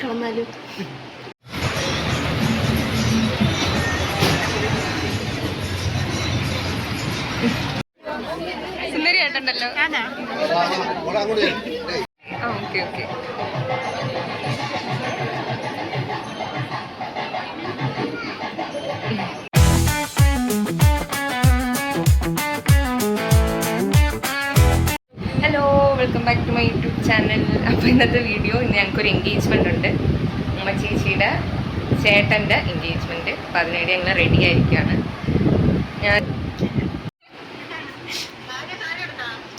കളന്നാലും സുന്ദരി ആയിട്ടുണ്ടല്ലോ ആ okay okay. Welcome back to my YouTube channel. അപ്പോൾ ഇന്നത്തെ വീഡിയോ ഇന്ന് ഞങ്ങൾക്കൊരു എൻഗേജ്മെന്റ് ഉണ്ട്. ഉമ്മ ചേച്ചിയുടെ ചേട്ടന്റെ എൻഗേജ്മെന്റ് അപ്പോൾ അതിനുവേണ്ടി ഞങ്ങൾ റെഡി ആയിരിക്കുകയാണ്. ഞാൻ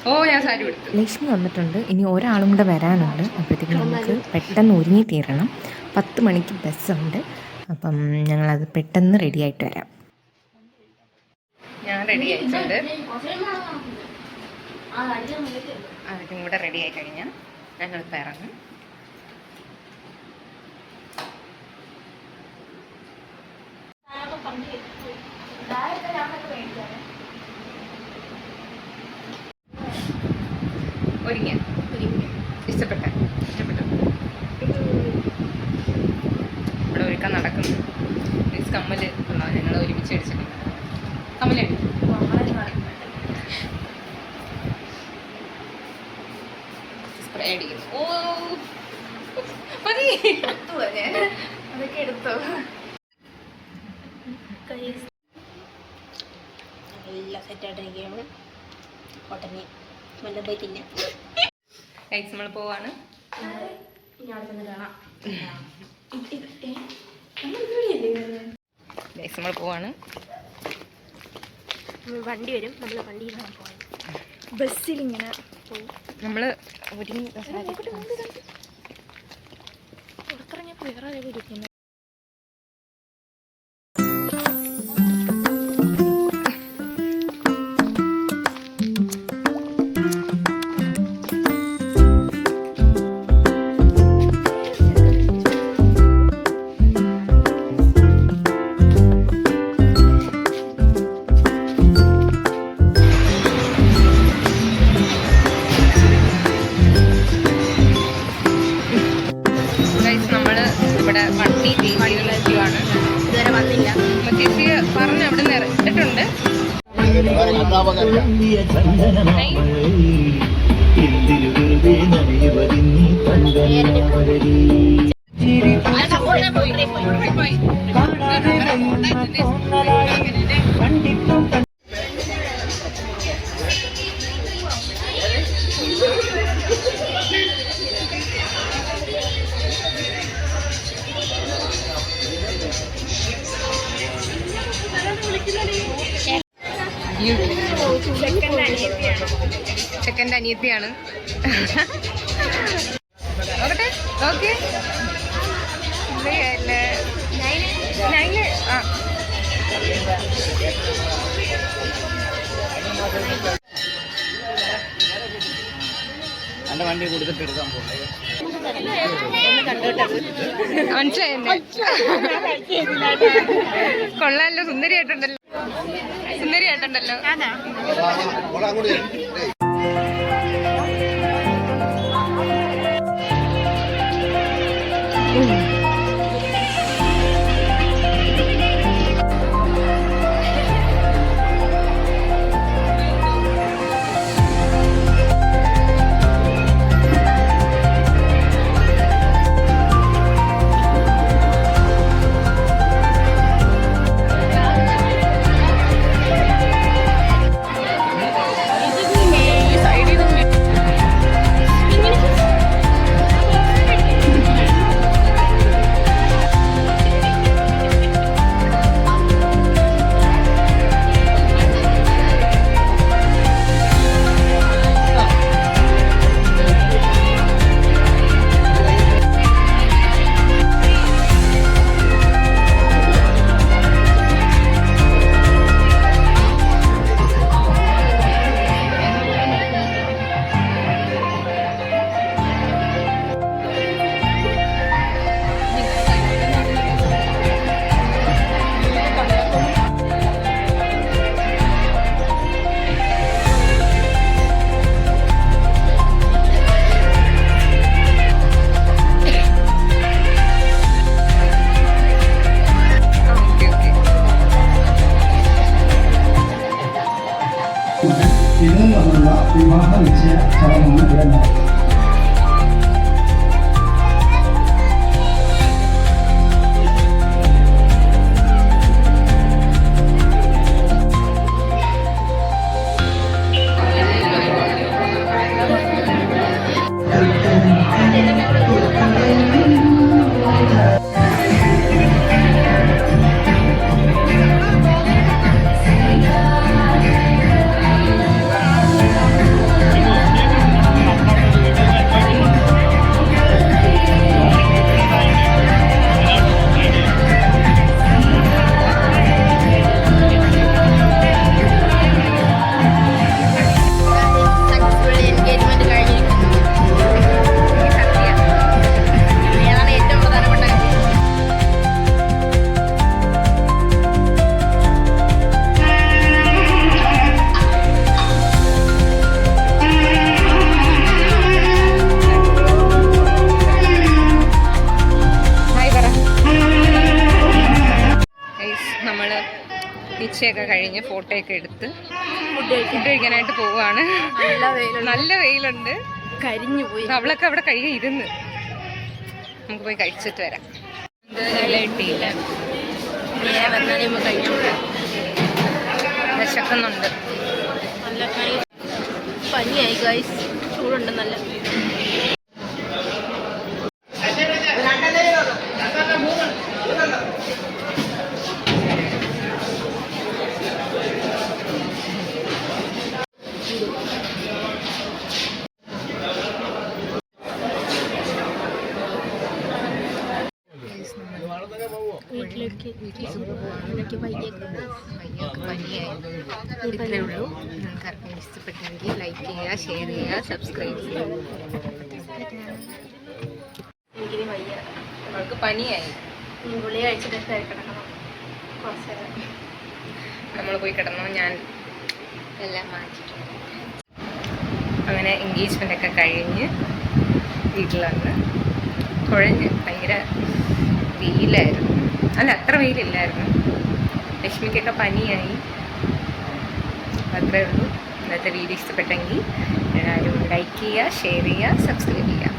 ഓ ഞാൻ സാരി എടുത്തു ലക്ഷ്മി വന്നിട്ടുണ്ട്. ഇനി ഒരാളും കൂടെ വരാനുണ്ട്. അപ്പോഴത്തേക്കും നമുക്ക് പെട്ടെന്ന് ഒരുങ്ങി തീരണം. പത്ത് മണിക്ക് ബസ്സുണ്ട് അപ്പം ഞങ്ങളത് പെട്ടെന്ന് റെഡി ആയിട്ട് വരാം. ഞാൻ റെഡി ആയിട്ടുണ്ട്. അതിനും കൂടെ റെഡി ആയി കഴിഞ്ഞാൽ ഞങ്ങളിപ്പോൾ ഇറങ്ങും. ഇഷ്ടപ്പെട്ട. ഇഷ്ടപ്പെട്ടു. ഇവിടെ ഒരുക്കാൻ നടക്കുന്നു. മീൻസ് കമ്മൽ കൊള്ളാം ഞങ്ങൾ ഒരുമിച്ച് അടിച്ചിട്ടുണ്ട്. കമ്മലുണ്ട് സ്പ്രേ അടിക്കുന്നു ഓ മതി അതൊക്കെ എടുത്തോ. നല്ല സെറ്റായിട്ടിരിക്കുകയാണ്. വല്ലതും പോയി തിന്നാം. ഗൈസ് നമ്മൾ പോവാണ്. ഗൈസ് നമ്മൾ പോവാണ്. വണ്ടി വരും. നമ്മൾ വണ്ടിയിൽ പോകാൻ ബസ്സിൽ ഇങ്ങനെ പോകും നമ്മൾ ഒരുങ്ങി വണ്ടി ചേച്ചിയാണ് ഇതുവരെ വന്നില്ല. ചേച്ചി പറഞ്ഞ് അവിടെ നിന്ന് ഇട്ടിട്ടുണ്ട് ചെക്കന്റെ അനിയത്തിയാണ്. നോക്കട്ടെ ഓക്കെ നൈന് ആ. വണ്ടി കൊടുത്തിട്ട് എടുക്കാൻ മനസ്സിലായെന്നെ കൊള്ളാമല്ലോ സുന്ദരിയായിട്ടുണ്ടല്ലോ. സുന്ദരിയായിട്ടുണ്ടല്ലോ. நிச்சய சடங்கு நடந்தது ഉച്ചയൊക്കെ കഴിഞ്ഞ് ഫോട്ടോയൊക്കെ എടുത്ത് ഫുഡ് കഴിക്കാനായിട്ട് പോവാണ്. നല്ല വെയിലുണ്ട്. കരിഞ്ഞു പോയി. അവളൊക്കെ അവിടെ കഴിയാൻ ഇരുന്ന്. നമുക്ക് പോയി കഴിച്ചിട്ട് വരാം. കിട്ടിയില്ല വിശക്കുന്നുണ്ട്. പനിയായി ഗൈസ് ചൂടുണ്ട് നല്ല. ഉള്ളൂ. നിങ്ങൾക്ക് ഇഷ്ടപ്പെട്ടെങ്കിൽ ലൈക്ക് ചെയ്യുക ഷെയർ ചെയ്യുക സബ്സ്ക്രൈബ് ചെയ്യുക. എനിക്കിനി വയ്യ. അവൾക്ക് പനിയായി. ഗുളി കഴിച്ചിട്ട് കിടക്കണം കുറച്ച് നേരം. നമ്മൾ പോയി കിടന്നു. ഞാൻ എല്ലാം മാറ്റിട്ടുണ്ട് അങ്ങനെ എൻഗേജ്മെന്റ് ഒക്കെ കഴിഞ്ഞ് വീട്ടിലാണ് കുഴഞ്ഞ് ഭയങ്കര വെയിലായിരുന്നു. അല്ല അത്ര വെയിലില്ലായിരുന്നു. ലക്ഷ്മിക്കൊക്കെ പനിയായി. അത്രേ ഉള്ളൂ. ഇന്നത്തെ വീഡിയോ ഇഷ്ടപ്പെട്ടെങ്കിൽ എല്ലാവരും ലൈക്ക് ചെയ്യുക ഷെയർ ചെയ്യുക സബ്സ്ക്രൈബ് ചെയ്യുക.